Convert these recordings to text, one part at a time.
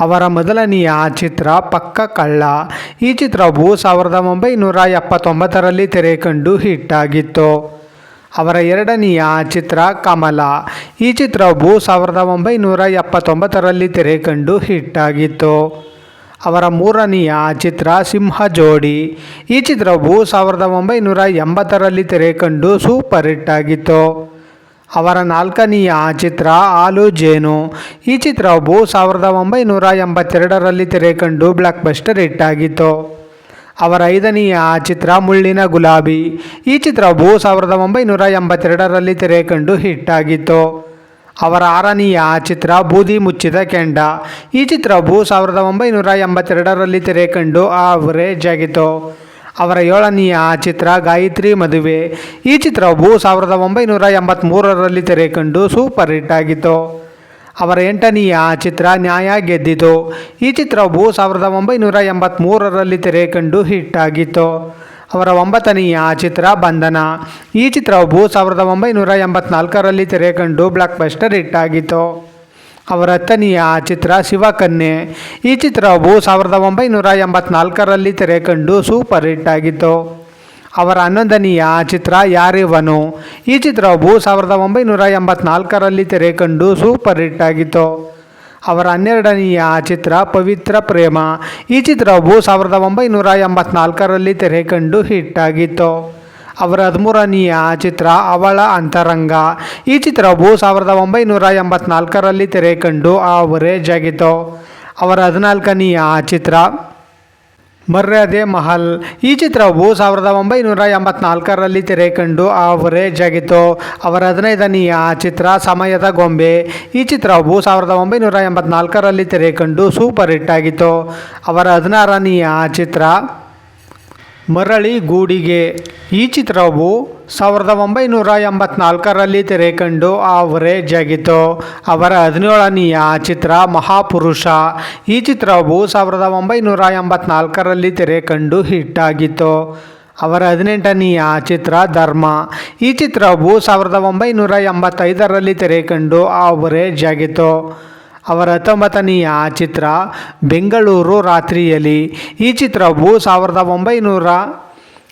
ಅವರ ಮೊದಲನೆಯ ಚಿತ್ರ ಪಕ್ಕ ಕಳ್ಳ. ಈ ಚಿತ್ರವು ಸಾವಿರದ ಒಂಬೈನೂರ ಎಪ್ಪತ್ತೊಂಬತ್ತರಲ್ಲಿ ತೆರೆ ಕಂಡು ಹಿಟ್ ಆಗಿತ್ತು. ಅವರ ಎರಡನೆಯ ಚಿತ್ರ ಕಮಲ. ಈ ಚಿತ್ರವು ಸಾವಿರದ ಒಂಬೈನೂರ ಎಪ್ಪತ್ತೊಂಬತ್ತರಲ್ಲಿ ತೆರೆ ಕಂಡು ಹಿಟ್ ಆಗಿತ್ತು. ಅವರ ಮೂರನೆಯ ಚಿತ್ರ ಸಿಂಹ ಜೋಡಿ. ಈ ಚಿತ್ರವು ಸಾವಿರದ ಒಂಬೈನೂರ ಎಂಬತ್ತರಲ್ಲಿ ತೆರೆ ಕಂಡು ಸೂಪರ್ ಹಿಟ್ ಆಗಿತ್ತು. ಅವರ ನಾಲ್ಕನೆಯ ಚಿತ್ರ ಆಲು ಜೇನು. ಈ ಚಿತ್ರವು ಸಾವಿರದ ಒಂಬೈನೂರ ಎಂಬತ್ತೆರಡರಲ್ಲಿ ತೆರೆ ಕಂಡು ಬ್ಲಾಕ್ ಬಸ್ಟರ್ ಹಿಟ್ ಆಗಿತ್ತು ಅವರ ಐದನೆಯ ಚಿತ್ರ ಮುಳ್ಳಿನ ಗುಲಾಬಿ. ಈ ಚಿತ್ರವು ಸಾವಿರದ ಒಂಬೈನೂರ ಎಂಬತ್ತೆರಡರಲ್ಲಿ ತೆರೆ ಕಂಡು ಹಿಟ್ ಆಗಿತ್ತು ಅವರ ಆರನೆಯ ಚಿತ್ರ ಬೂದಿ ಮುಚ್ಚಿದ ಕೆಂಡ. ಈ ಚಿತ್ರವು ಸಾವಿರದ ಒಂಬೈನೂರ ಎಂಬತ್ತೆರಡರಲ್ಲಿ ತೆರೆ ಕಂಡು ಆವರೇಜ್ ಆಗಿತ್ತು ಅವರ ಏಳನೆಯ ಚಿತ್ರ ಗಾಯತ್ರಿ ಮದುವೆ. ಈ ಚಿತ್ರವು ಸಾವಿರದ ಒಂಬೈನೂರ ಎಂಬತ್ತ್ಮೂರರಲ್ಲಿ ತೆರೆ ಕಂಡು ಸೂಪರ್ ಹಿಟ್ ಆಗಿತ್ತು. ಅವರ ಎಂಟನೆಯ ಚಿತ್ರ ನ್ಯಾಯ ಗೆದ್ದಿತು. ಈ ಚಿತ್ರವು ಸಾವಿರದ ಒಂಬೈನೂರ ಎಂಬತ್ತ್ಮೂರರಲ್ಲಿ ತೆರೆ ಕಂಡು ಹಿಟ್ ಆಗಿತ್ತು. ಅವರ ಒಂಬತ್ತನೆಯ ಚಿತ್ರ ಬಂಧನ. ಈ ಚಿತ್ರವು ಸಾವಿರದ ಒಂಬೈನೂರ ಎಂಬತ್ನಾಲ್ಕರಲ್ಲಿ ತೆರೆ ಕಂಡು ಬ್ಲಾಕ್ ಬಸ್ಟರ್ ಹಿಟ್ ಆಗಿತ್ತು. ಅವರ ಹತ್ತನೆಯ ಚಿತ್ರ ಶಿವಕನ್ಯೆ. ಈ ಚಿತ್ರವು ಸಾವಿರದ ಒಂಬೈನೂರ ಎಂಬತ್ನಾಲ್ಕರಲ್ಲಿ ತೆರೆ ಕಂಡು ಸೂಪರ್ ಹಿಟ್ ಆಗಿತ್ತು. ಅವರ ಹನ್ನೊಂದನೆಯ ಚಿತ್ರ ಯಾರಿವನು? ಈ ಚಿತ್ರವು ಸಾವಿರದ ಒಂಬೈನೂರ ಎಂಬತ್ನಾಲ್ಕರಲ್ಲಿ ತೆರೆ ಕಂಡು ಸೂಪರ್ ಹಿಟ್ ಆಗಿತ್ತು. ಅವರ ಹನ್ನೆರಡನೆಯ ಚಿತ್ರ ಪವಿತ್ರ ಪ್ರೇಮ. ಈ ಚಿತ್ರವು ಸಾವಿರದ ಒಂಬೈನೂರ ಎಂಬತ್ನಾಲ್ಕರಲ್ಲಿ ತೆರೆ ಕಂಡು ಹಿಟ್ ಆಗಿತ್ತು. ಅವರ ಹದಿಮೂರನೆಯ ಚಿತ್ರ ಅವಳ ಅಂತರಂಗ. ಈ ಚಿತ್ರವು ಸಾವಿರದ ಒಂಬೈನೂರ ಎಂಬತ್ನಾಲ್ಕರಲ್ಲಿ ತೆರೆ ಕಂಡು ಆವರೇಜ್ ಆಗಿತ್ತು ಅವರ ಹದಿನಾಲ್ಕನೆಯ ಚಿತ್ರ ಮರ್ಯಾದೆ ಮಹಲ್. ಈ ಚಿತ್ರವು ಸಾವಿರದ ಒಂಬೈನೂರ ಎಂಬತ್ನಾಲ್ಕರಲ್ಲಿ ತೆರೆ ಕಂಡು ಆವರೇಜ್ ಆಗಿತ್ತು ಅವರ ಹದಿನೈದನೆಯ ಚಿತ್ರ ಸಮಯದ ಗೊಂಬೆ. ಈ ಚಿತ್ರವು ಸಾವಿರದ ಒಂಬೈನೂರ ಎಂಬತ್ನಾಲ್ಕರಲ್ಲಿ ತೆರೆ ಕಂಡು ಸೂಪರ್ ಹಿಟ್ ಆಗಿತ್ತು. ಅವರ ಹದಿನಾರನೆಯ ಚಿತ್ರ ಮರಳಿ ಗೂಡಿಗೆ. ಈ ಚಿತ್ರವು ಸಾವಿರದ ಒಂಬೈನೂರ ಎಂಬತ್ನಾಲ್ಕರಲ್ಲಿ ತೆರೆ ಕಂಡು ಆವರೇಜ್ ಆಗಿತ್ತು ಅವರ ಹದಿನೇಳನೆಯ ಚಿತ್ರ ಮಹಾಪುರುಷ. ಈ ಚಿತ್ರವು ಸಾವಿರದ ಒಂಬೈನೂರ ಎಂಬತ್ನಾಲ್ಕರಲ್ಲಿ ತೆರೆ ಕಂಡು ಹಿಟ್ ಆಗಿತ್ತು ಅವರ ಹದಿನೆಂಟನೆಯ ಚಿತ್ರ ಧರ್ಮ. ಈ ಚಿತ್ರವು ಸಾವಿರದ ಒಂಬೈನೂರ ಎಂಬತ್ತೈದರಲ್ಲಿ ತೆರೆ ಕಂಡು ಆವರೇಜ್ ಆಗಿತ್ತು ಅವರ ಹತ್ತೊಂಬತ್ತನೆಯ ಚಿತ್ರ ಬೆಂಗಳೂರು ರಾತ್ರಿಯಲ್ಲಿ. ಈ ಚಿತ್ರವು ಸಾವಿರದ ಒಂಬೈನೂರ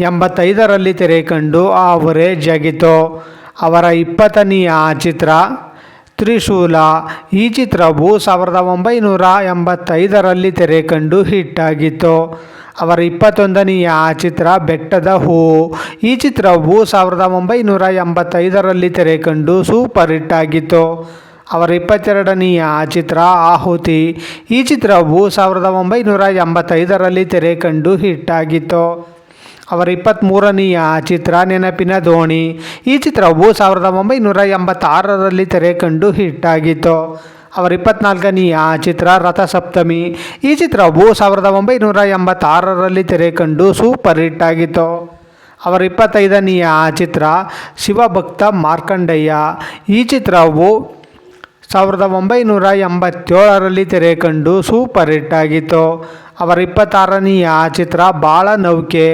ಎಂಬತ್ತೈದರಲ್ಲಿ ತೆರೆ ಕಂಡು ಅವರೇ ಜಗಿತು. ಅವರ ಇಪ್ಪತ್ತನೆಯ ಚಿತ್ರ ತ್ರಿಶೂಲ. ಈ ಚಿತ್ರವು ಸಾವಿರದ ಒಂಬೈನೂರ ಎಂಬತ್ತೈದರಲ್ಲಿ ತೆರೆ ಕಂಡು ಹಿಟ್ ಆಗಿತ್ತು. ಅವರ ಇಪ್ಪತ್ತೊಂದನೆಯ ಚಿತ್ರ ಬೆಟ್ಟದ ಹೂ. ಈ ಚಿತ್ರವು ಸಾವಿರದ ಒಂಬೈನೂರ ಎಂಬತ್ತೈದರಲ್ಲಿ ತೆರೆ ಕಂಡು ಸೂಪರ್ ಹಿಟ್ ಆಗಿತ್ತು. ಅವರ ಇಪ್ಪತ್ತೆರಡನೆಯ ಚಿತ್ರ ಆಹುತಿ. ಈ ಚಿತ್ರವು ಸಾವಿರದ ಒಂಬೈನೂರ ಎಂಬತ್ತೈದರಲ್ಲಿ ತೆರೆ ಕಂಡು ಹಿಟ್ ಆಗಿತ್ತು ಅವರ ಇಪ್ಪತ್ತ್ಮೂರನೆಯ ಚಿತ್ರ ನೆನಪಿನ ದೋಣಿ. ಈ ಚಿತ್ರವು ಸಾವಿರದ ಒಂಬೈನೂರ ಎಂಬತ್ತಾರರಲ್ಲಿ ತೆರೆ ಕಂಡು ಹಿಟ್ ಆಗಿತ್ತು ಅವರ ಇಪ್ಪತ್ನಾಲ್ಕನೆಯ ಚಿತ್ರ ರಥಸಪ್ತಮಿ. ಈ ಚಿತ್ರವು ಸಾವಿರದ ಒಂಬೈನೂರ ಎಂಬತ್ತಾರರಲ್ಲಿ ತೆರೆ ಕಂಡು ಸೂಪರ್ ಹಿಟ್ ಆಗಿತ್ತು ಅವರ ಇಪ್ಪತ್ತೈದನೆಯ ಚಿತ್ರ ಶಿವಭಕ್ತ ಮಾರ್ಕಂಡಯ್ಯ. ಈ ಚಿತ್ರವು ಸಾವಿರದ ಒಂಬೈನೂರ ಎಂಬತ್ತೇಳರಲ್ಲಿ ತೆರೆ ಕಂಡು ಸೂಪರ್ ಹಿಟ್ ಆಗಿತ್ತು ಅವರ ಇಪ್ಪತ್ತಾರನೆಯ ಚಿತ್ರ ಬಾಳ ನೌಕೆ.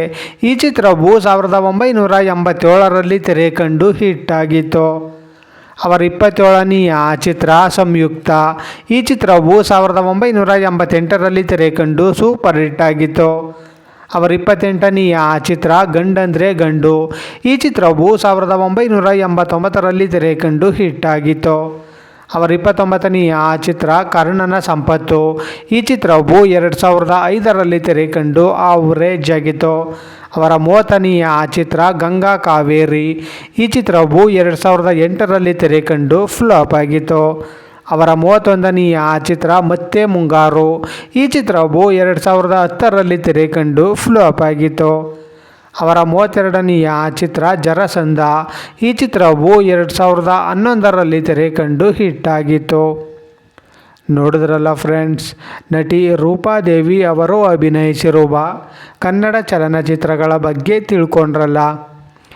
ಈ ಚಿತ್ರವು ಸಾವಿರದ ಒಂಬೈನೂರ ಎಂಬತ್ತೇಳರಲ್ಲಿ ತೆರೆ ಕಂಡು ಹಿಟ್ ಆಗಿತ್ತು ಅವರ ಇಪ್ಪತ್ತೇಳನೆಯ ಚಿತ್ರ ಸಂಯುಕ್ತ. ಈ ಚಿತ್ರವು ಸಾವಿರದ ಒಂಬೈನೂರ ಎಂಬತ್ತೆಂಟರಲ್ಲಿ ತೆರೆ ಕಂಡು ಸೂಪರ್ ಹಿಟ್ ಆಗಿತ್ತು ಅವರ ಇಪ್ಪತ್ತೆಂಟನೆಯ ಚಿತ್ರ ಗಂಡಂದ್ರೆ ಗಂಡು. ಈ ಚಿತ್ರವು ಸಾವಿರದ ಒಂಬೈನೂರ ಎಂಬತ್ತೊಂಬತ್ತರಲ್ಲಿ ತೆರೆ ಕಂಡು ಹಿಟ್ ಆಗಿತ್ತು ಅವರ ಇಪ್ಪತ್ತೊಂಬತ್ತನೆಯ ಚಿತ್ರ ಕರ್ಣನ ಸಂಪತ್ತು. ಈ ಚಿತ್ರವು ಎರಡು ಸಾವಿರದ ಐದರಲ್ಲಿ ತೆರೆ ಕಂಡು ಆವರೇಜ್ ಆಗಿತ್ತು ಅವರ ಮೂವತ್ತನೆಯ ಚಿತ್ರ ಗಂಗಾ ಕಾವೇರಿ. ಈ ಚಿತ್ರವು ಎರಡು ಸಾವಿರದ ಎಂಟರಲ್ಲಿ ತೆರೆ ಕಂಡು ಫ್ಲಾಪ್ ಆಗಿತ್ತು. ಅವರ ಮೂವತ್ತೊಂದನೆಯ ಚಿತ್ರ ಮತ್ತೆ ಮುಂಗಾರು. ಈ ಚಿತ್ರವು ಎರಡು ಸಾವಿರದ ಹತ್ತರಲ್ಲಿ ತೆರೆ ಕಂಡು ಫ್ಲಾಪ್ ಆಗಿತ್ತು. ಅವರ ಮೂವತ್ತೆರಡನೆಯ ಚಿತ್ರ ಜರಸಂಧ ಈ ಚಿತ್ರವು ಎರಡು ಸಾವಿರದ ಹನ್ನೊಂದರಲ್ಲಿ ತೆರೆ ಕಂಡು ಹಿಟ್ ಆಗಿತ್ತು. ನೋಡಿದ್ರಲ್ಲ ಫ್ರೆಂಡ್ಸ್ ನಟಿ ರೂಪಾದೇವಿ ಅವರು ಅಭಿನಯಿಸಿರುವ ಕನ್ನಡ ಚಲನಚಿತ್ರಗಳ ಬಗ್ಗೆ ತಿಳ್ಕೊಂಡ್ರಲ್ಲ.